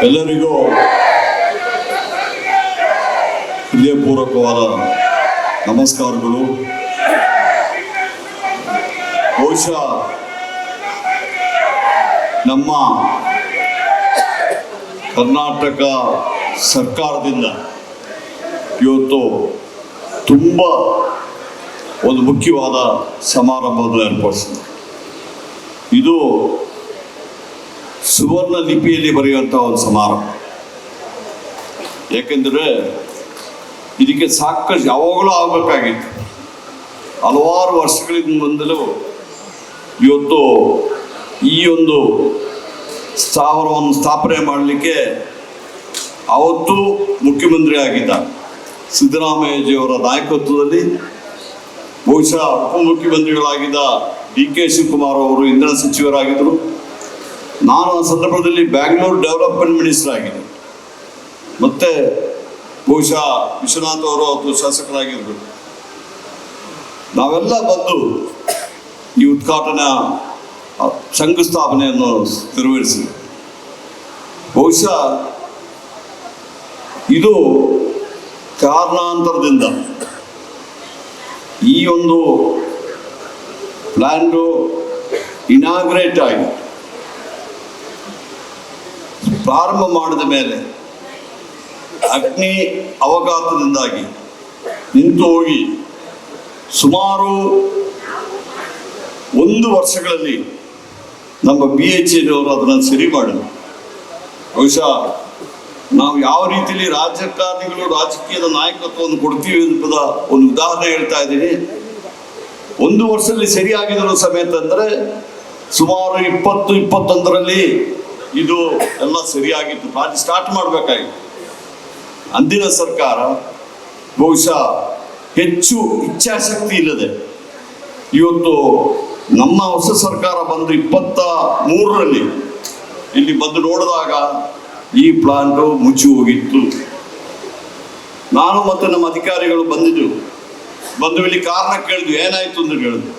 ಎಲ್ಲರಿಗೂ ಹೃದಯಪೂರ್ವಕವಾದ ನಮಸ್ಕಾರಗಳು ಬಹುಶಃ ನಮ್ಮ ಕರ್ನಾಟಕ ಸರ್ಕಾರದಿಂದ ಇವತ್ತು ತುಂಬ ಒಂದು ಮುಖ್ಯವಾದ ಸಮಾರಂಭವನ್ನು ಏರ್ಪಡಿಸಿದೆ ಇದು ಸುವರ್ಣ ಲಿಪಿಯಲ್ಲಿ ಬರೆಯುವಂಥ ಒಂದು ಸಮಾರಂಭ. ಯಾಕೆಂದರೆ ಇದಕ್ಕೆ ಸಾಕಷ್ಟು ಯಾವಾಗಲೂ ಆಗಬೇಕಾಗಿತ್ತು. ಹಲವಾರು ವರ್ಷಗಳಿಂದ ಬಂದಲೂ ಇವತ್ತು ಈ ಒಂದು ಸ್ಥಾವರವನ್ನು ಸ್ಥಾಪನೆ ಮಾಡಲಿಕ್ಕೆ ಅವತ್ತು ಮುಖ್ಯಮಂತ್ರಿ ಆಗಿದ್ದ ಸಿದ್ದರಾಮಯ್ಯಜಿಯವರ ನಾಯಕತ್ವದಲ್ಲಿ ಬಹುಶಃ ಉಪಮುಖ್ಯಮಂತ್ರಿಗಳಾಗಿದ್ದ ಡಿ ಕೆ ಶಿವಕುಮಾರ್ ಅವರು ಇಂಧನ ಸಚಿವರಾಗಿದ್ದರು. ನಾನು ಆ ಸಂದರ್ಭದಲ್ಲಿ ಬ್ಯಾಂಗ್ಳೂರ್ ಡೆವಲಪ್ಮೆಂಟ್ ಮಿನಿಸ್ಟರ್ ಆಗಿದ್ದೆ. ಮತ್ತೆ ಬಹುಶಃ ವಿಶ್ವನಾಥ್ ಅವರು ಅವತ್ತು ಶಾಸಕರಾಗಿದ್ದರು ನಾವೆಲ್ಲ ಬಂದು ಈ ಉದ್ಘಾಟನಾ ಶಂಕುಸ್ಥಾಪನೆಯನ್ನು ನೆರವೇರಿಸಿದೆ ಬಹುಶಃ ಇದು ಕಾರಣಾಂತರದಿಂದ ಈ ಒಂದು ಪ್ಲ್ಯಾಂಡು ಇನಾಗ್ರೇಟ್ ಆಗಿ ಪ್ರಾರಂಭ ಮಾಡಿದ ಮೇಲೆ ಅಗ್ನಿ ಅವಘಾತದಿಂದಾಗಿ ನಿಂತು ಹೋಗಿ ಸುಮಾರು ಒಂದು ವರ್ಷಗಳಲ್ಲಿ ನಮ್ಮ ಬಿ ಎಚ್ ಅವರು ಅದನ್ನು ಸರಿ ಮಾಡಿದ್ರು. ಬಹುಶಃ ನಾವು ಯಾವ ರೀತಿಯಲ್ಲಿ ರಾಜಕಾರಣಿಗಳು ರಾಜಕೀಯದ ನಾಯಕತ್ವವನ್ನು ಕೊಡ್ತೀವಿ ಎಂಬುದ ಒಂದು ಉದಾಹರಣೆ ಹೇಳ್ತಾ ಇದ್ದೀನಿ. ಒಂದು ವರ್ಷದಲ್ಲಿ ಸರಿಯಾಗಿದ್ರು ಸಮೇತ ಅಂದರೆ ಸುಮಾರು ಇಪ್ಪತ್ತು, ಇಪ್ಪತ್ತೊಂದರಲ್ಲಿ ಇದು ಎಲ್ಲ ಸರಿಯಾಗಿತ್ತು. ರಾಜ್ಯ ಸ್ಟಾರ್ಟ್ ಮಾಡಬೇಕಾಗಿತ್ತು ಅಂದಿನ ಸರ್ಕಾರ ಬಹುಶಃ ಹೆಚ್ಚು ಇಚ್ಛಾಶಕ್ತಿ ಇಲ್ಲದೆ ಇವತ್ತು ನಮ್ಮ ಹೊಸ ಸರ್ಕಾರ ಬಂದು ಇಪ್ಪತ್ತ ಮೂರರಲ್ಲಿ ಇಲ್ಲಿ ಬಂದು ನೋಡಿದಾಗ ಈ ಪ್ಲಾಂಟು ಮುಚ್ಚಿ ಹೋಗಿತ್ತು. ನಾನು ಮತ್ತು ನಮ್ಮ ಅಧಿಕಾರಿಗಳು ಬಂದಿದ್ದು ಬಂದು ಇಲ್ಲಿ ಕಾರಣ ಕೇಳಿದ್ವಿ. ಏನಾಯ್ತು ಅಂತ ಕೇಳಿದ್ವಿ.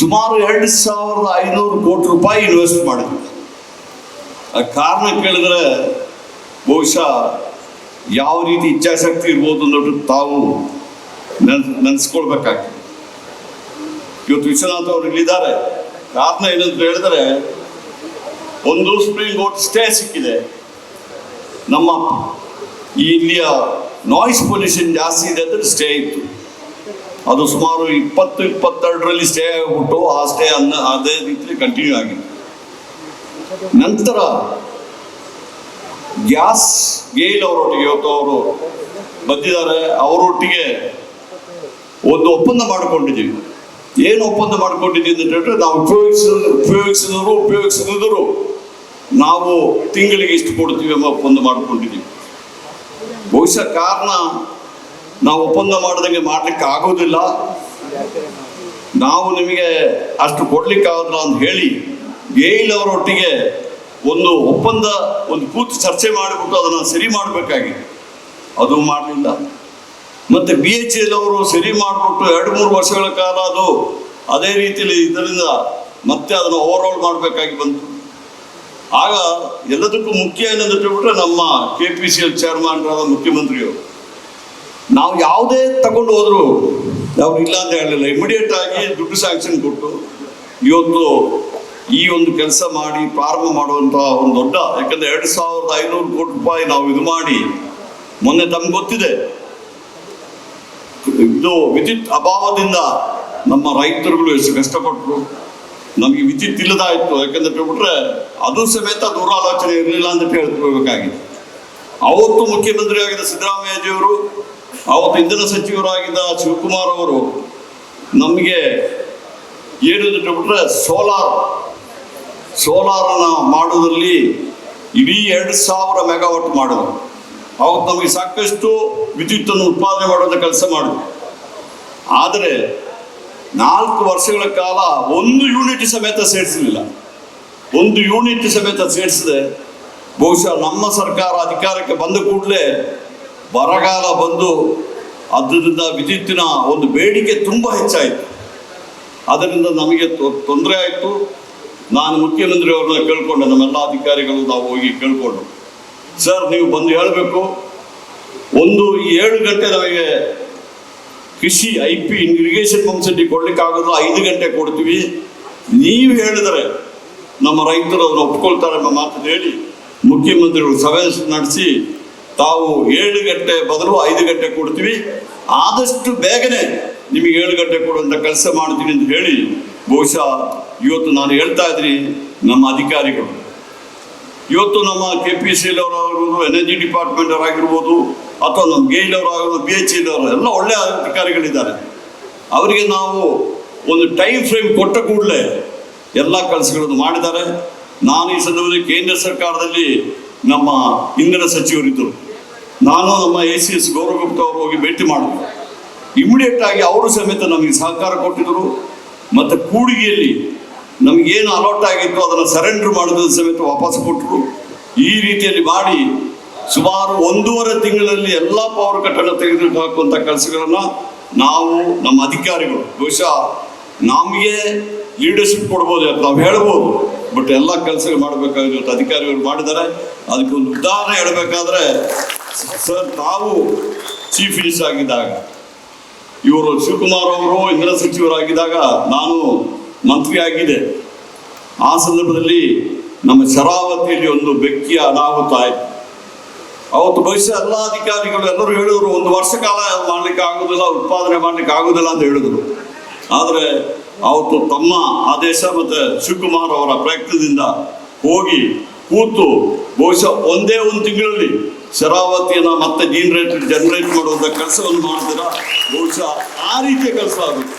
ಸುಮಾರು ಎರಡು ಸಾವಿರದ ಐನೂರು ಕೋಟಿ ರೂಪಾಯಿ ಇನ್ವೆಸ್ಟ್ ಮಾಡಿದ್ವಿ. ಆ ಕಾರಣ ಕೇಳಿದ್ರೆ ಬಹುಶಃ ಯಾವ ರೀತಿ ಇಚ್ಛಾಶಕ್ತಿ ಇರ್ಬೋದು ಅನ್ನೋದು ತಾವು ನೆನ್ ನೆನೆಸ್ಕೊಳ್ಬೇಕಾಗ್ತದೆ. ಇವತ್ತು ವಿಶ್ವನಾಥ್ ಅವರು ಇಲ್ಲಿದ್ದಾರೆ. ಕಾರಣ ಏನಂತ ಹೇಳಿದ್ರೆ, ಒಂದು ಸುಪ್ರೀಂ ಕೋರ್ಟ್ ಸ್ಟೇ ಸಿಕ್ಕಿದೆ. ನಮ್ಮ ಇಲ್ಲಿಯ ನಾಯ್ಸ್ ಪೊಲ್ಯೂಷನ್ ಜಾಸ್ತಿ ಇದೆ ಅಂದ್ರೆ ಸ್ಟೇ ಇತ್ತು. ಅದು ಸುಮಾರು ಇಪ್ಪತ್ತು, ಇಪ್ಪತ್ತೆರಡರಲ್ಲಿ ಸ್ಟೇ ಆಗಿಬಿಟ್ಟು ಆ ಸ್ಟೇ ಅನ್ನ ಅದೇ ರೀತಿಯಲ್ಲಿ ಕಂಟಿನ್ಯೂ ಆಗಿದೆ ನಂತರ ಗ್ಯಾಸ್ ಗೇಲ್ ಅವರೊಟ್ಟಿಗೆ ಇವತ್ತು ಅವರು ಬಂದಿದ್ದಾರೆ. ಅವರೊಟ್ಟಿಗೆ ಒಂದು ಒಪ್ಪಂದ ಮಾಡಿಕೊಂಡಿದ್ದೀವಿ. ಏನು ಒಪ್ಪಂದ ಮಾಡಿಕೊಂಡಿದ್ದೀವಿ ಅಂತ ಹೇಳಿದ್ರೆ ನಾವು ಉಪಯೋಗಿಸ ಉಪಯೋಗಿಸಿದ್ರು, ಉಪಯೋಗಿಸದಿದ್ದರು ನಾವು ತಿಂಗಳಿಗೆ ಇಷ್ಟು ಕೊಡ್ತೀವಿ ಎಂಬ ಒಪ್ಪಂದ ಮಾಡಿಕೊಂಡಿದ್ದೀವಿ. ಬಹುಶಃ ಕಾರಣ ನಾವು ಒಪ್ಪಂದ ಮಾಡಿದಂಗೆ ಮಾಡ್ಲಿಕ್ಕೆ ಆಗೋದಿಲ್ಲ. ನಾವು ನಿಮಗೆ ಅಷ್ಟು ಕೊಡ್ಲಿಕ್ಕೆ ಆಗೋದಿಲ್ಲ ಅಂತ ಹೇಳಿ ಗೇಲ್ ಅವರೊಟ್ಟಿಗೆ ಒಂದು ಒಪ್ಪಂದ, ಒಂದು ಕೂತು ಚರ್ಚೆ ಮಾಡಿಬಿಟ್ಟು ಅದನ್ನು ಸರಿ ಮಾಡಬೇಕಾಗಿತ್ತು ಅದು ಮಾಡಲಿಲ್ಲ. ಮತ್ತೆ ಬಿ ಎಚ್ ಎಲ್ ಅವರು ಸರಿ ಮಾಡಿಬಿಟ್ಟು ಎರಡು ಮೂರು ವರ್ಷಗಳ ಕಾಲ ಅದು ಅದೇ ರೀತಿಯಲ್ಲಿ ಇದರಿಂದ ಮತ್ತೆ ಅದನ್ನು ಓವರ್ಆಲ್ ಮಾಡಬೇಕಾಗಿ ಬಂತು. ಆಗ ಎಲ್ಲದಕ್ಕೂ ಮುಖ್ಯ ಏನಂತ ಹೇಳ್ಬಿಟ್ರೆ ನಮ್ಮ ಕೆ ಪಿ ಸಿ ಎಲ್ ಚೇರ್ಮನ್ರಾದ ಮುಖ್ಯಮಂತ್ರಿಯವರು. ನಾವು ಯಾವುದೇ ತಗೊಂಡು ಹೋದ್ರು ಅವ್ರು ಇಲ್ಲ ಅಂತ ಹೇಳಲಿಲ್ಲ. ಇಮಿಡಿಯೇಟ್ ಆಗಿ ದುಡ್ಡು ಸ್ಯಾಂಕ್ಷನ್ ಕೊಟ್ಟು ಇವತ್ತು ಈ ಒಂದು ಕೆಲಸ ಮಾಡಿ ಪ್ರಾರಂಭ ಮಾಡುವಂತಹ ಒಂದು ದೊಡ್ಡ, ಯಾಕಂದ್ರೆ ಎರಡು ಸಾವಿರದ ಐನೂರು ಕೋಟಿ ರೂಪಾಯಿ ನಾವು ಇದು ಮಾಡಿ, ಮೊನ್ನೆ ತಮ್ಗೆ ಗೊತ್ತಿದೆ. ಇದು ವಿದ್ಯುತ್ ಅಭಾವದಿಂದ ನಮ್ಮ ರೈತರುಗಳು ಎಷ್ಟು ಕಷ್ಟಪಟ್ಟರು ನಮಗೆ ವಿದ್ಯುತ್ ಇಲ್ಲದಾಯಿತು, ಯಾಕಂದ್ರೆ ಹೇಳ್ಬಿಟ್ರೆ ಅದು ಸಮೇತ ದೂರಾಲೋಚನೆ ಇರಲಿಲ್ಲ ಅಂತ ಹೇಳ್ಬೇಕಾಗಿದೆ ಅವತ್ತು ಮುಖ್ಯಮಂತ್ರಿ ಆಗಿದ್ದ ಸಿದ್ದರಾಮಯ್ಯಜಿಯವರು, ಅವತ್ತು ಇಂಧನ ಸಚಿವರಾಗಿದ್ದ ಶಿವಕುಮಾರ್ ಅವರು ನಮಗೆ ಏನು ಅಂತ ಹೇಳ್ಬಿಟ್ರೆ ಸೋಲಾರ್ ಸೋಲಾರನ ಮಾಡೋದ್ರಲ್ಲಿ ಇಡೀ ಎರಡು ಸಾವಿರ ಮೆಗಾವಾಟ್ ಮಾಡಿದ್ರು ಅವತ್ತು ನಮಗೆ ಸಾಕಷ್ಟು ವಿದ್ಯುತ್ತನ್ನು ಉತ್ಪಾದನೆ ಮಾಡುವಂಥ ಕೆಲಸ ಮಾಡಿದ್ವಿ ಆದರೆ ನಾಲ್ಕು ವರ್ಷಗಳ ಕಾಲ ಒಂದು ಯೂನಿಟ್ ಸಮೇತ ಸೇರಿಸಲಿಲ್ಲ. ಒಂದು ಯೂನಿಟ್ ಸಮೇತ ಸೇರಿಸಿದೆ ಬಹುಶಃ ನಮ್ಮ ಸರ್ಕಾರ ಅಧಿಕಾರಕ್ಕೆ ಬಂದ ಕೂಡಲೇ ಬರಗಾಲ ಬಂದು ಅದರಿಂದ ವಿದ್ಯುತ್ತಿನ ಒಂದು ಬೇಡಿಕೆ ತುಂಬ ಹೆಚ್ಚಾಯಿತು. ಅದರಿಂದ ನಮಗೆ ತೊಂದರೆ ಆಯಿತು. ನಾನು ಮುಖ್ಯಮಂತ್ರಿ ಅವ್ರನ್ನ ಕೇಳ್ಕೊಂಡೆ, ನಮ್ಮೆಲ್ಲ ಅಧಿಕಾರಿಗಳು ನಾವು ಹೋಗಿ ಕೇಳ್ಕೊಂಡು. ಸರ್ ನೀವು ಬಂದು ಹೇಳಬೇಕು. ಒಂದು ಏಳು ಗಂಟೆ ನಮಗೆ ಕೃಷಿ ಐ ಪಿ ಇರಿಗೇಷನ್ ಪಂಪ್ ಸೆಟ್ಟಿಗೆ ಕೊಡ್ಲಿಕ್ಕೆ ಆಗೋದು ಐದು ಗಂಟೆ ಕೊಡ್ತೀವಿ. ನೀವು ಹೇಳಿದರೆ ನಮ್ಮ ರೈತರು ಅದನ್ನು ಒಪ್ಕೊಳ್ತಾರೆ ಎಂಬ ಮಾತನ್ನು ಹೇಳಿ ಮುಖ್ಯಮಂತ್ರಿಗಳು ಸಭೆ ನಡೆಸಿ ತಾವು ಏಳು ಗಂಟೆ ಬದಲು ಐದು ಗಂಟೆ ಕೊಡ್ತೀವಿ. ಆದಷ್ಟು ಬೇಗನೆ ನಿಮಗೆ ಏಳು ಗಂಟೆ ಕೊಡುವಂಥ ಕೆಲಸ ಮಾಡ್ತೀನಿ ಅಂತ ಹೇಳಿ ಬಹುಶಃ ಇವತ್ತು ನಾನು ಹೇಳ್ತಾ ಇದ್ರಿ ನಮ್ಮ ಅಧಿಕಾರಿಗಳು. ಇವತ್ತು ನಮ್ಮ ಕೆ ಪಿ ಸಿ ಅವರಾಗಿರ್ಬೋದು ಎನರ್ಜಿ ಡಿಪಾರ್ಟ್ಮೆಂಟ್ ಅವರಾಗಿರ್ಬೋದು ಅಥವಾ ನಮ್ಮ ಗೇಲ್ ಅವರಾಗಿರ್ಬೋದು ಬಿ ಎಚ್ ಅವರು ಎಲ್ಲ ಒಳ್ಳೆಯ ಅಧಿಕಾರಿಗಳಿದ್ದಾರೆ. ಅವರಿಗೆ ನಾವು ಒಂದು ಟೈಮ್ ಫ್ರೇಮ್ ಕೊಟ್ಟ ಕೂಡಲೇ ಎಲ್ಲ ಕೆಲಸಗಳನ್ನು ಮಾಡಿದ್ದಾರೆ. ನಾನು ಈ ಸಂದರ್ಭದಲ್ಲಿ ಕೇಂದ್ರ ಸರ್ಕಾರದಲ್ಲಿ ನಮ್ಮ ಇಂಧನ ಸಚಿವರಿದ್ದರು. ನಾನು ನಮ್ಮ ಎ ಸಿ ಎಸ್ ಗೌರವಗುಪ್ತ ಅವರು ಹೋಗಿ ಭೇಟಿ ಮಾಡಿದ್ರು. ಇಮಿಡಿಯೇಟ್ ಆಗಿ ಅವರು ಸಮೇತ ನಮಗೆ ಸಹಕಾರ ಕೊಟ್ಟಿದ್ದರು. ಮತ್ತು ಕೂಡಿಗೆಯಲ್ಲಿ ನಮಗೇನು ಅಲೋಟ್ ಆಗಿತ್ತು ಅದನ್ನು ಸರೆಂಡರ್ ಮಾಡಿದ ಸಮೇತ ವಾಪಸ್ ಕೊಟ್ಟರು ಈ ರೀತಿಯಲ್ಲಿ ಮಾಡಿ ಸುಮಾರು ಒಂದೂವರೆ ತಿಂಗಳಲ್ಲಿ ಎಲ್ಲ ಪವರ್ ಕಟ್ಟಡ ತೆಗೆದು ಹಾಕುವಂಥ ಕೆಲಸಗಳನ್ನು ನಾವು ನಮ್ಮ ಅಧಿಕಾರಿಗಳು, ಬಹುಶಃ ನಮಗೆ ಲೀಡರ್ಶಿಪ್ ಕೊಡ್ಬೋದು ಅಂತ ನಾವು ಹೇಳ್ಬೋದು. ಬಟ್ ಎಲ್ಲ ಕೆಲಸ ಮಾಡಬೇಕಾಗಿರುವಂಥ ಅಧಿಕಾರಿಗಳು ಮಾಡಿದ್ದಾರೆ. ಅದಕ್ಕೆ ಒಂದು ಉದಾಹರಣೆ ಹೇಳಬೇಕಾದ್ರೆ ಸರ್ ತಾವು ಚೀಫ್ ಮಿನಿಸ್ಟರ್ ಆಗಿದ್ದಾಗ, ಇವರು ಶಿವಕುಮಾರ್ ಅವರು, ಇಂಧನ ಸಚಿವರಾಗಿದ್ದಾಗ ನಾನು ಮಂತ್ರಿ ಆಗಿದೆ ಆ ಸಂದರ್ಭದಲ್ಲಿ ನಮ್ಮ ಶರಾವತಿಯಲ್ಲಿ ಒಂದು ಬೆಕ್ಕಿಯ ಅನಾಹುತ ಆಯ್ತು. ಅವತ್ತು ಬಹುಶಃ ಎಲ್ಲ ಅಧಿಕಾರಿಗಳು ಎಲ್ಲರೂ ಹೇಳಿದ್ರು, ಒಂದು ವರ್ಷ ಕಾಲ ಮಾಡ್ಲಿಕ್ಕೆ ಆಗುದಿಲ್ಲ, ಉತ್ಪಾದನೆ ಮಾಡ್ಲಿಕ್ಕೆ ಆಗುದಿಲ್ಲ ಅಂತ ಹೇಳಿದ್ರು. ಆದರೆ ಅವತ್ತು ತಮ್ಮ ಆದೇಶ ಮತ್ತೆ ಶಿವಕುಮಾರ್ ಅವರ ಪ್ರಯತ್ನದಿಂದ ಹೋಗಿ ಕೂತು ಬಹುಶಃ ಒಂದೇ ಒಂದು ತಿಂಗಳಲ್ಲಿ ಶರಾವತಿಯನ್ನ ಮತ್ತೆ ಜನರೇಟ್ ಜನರೇಟ್ ಮಾಡುವಂಥ ಕೆಲಸವನ್ನು ಮಾಡಿದ್ರ ಬಹುಶಃ ಆ ರೀತಿಯ ಕೆಲಸ ಆಗುತ್ತೆ.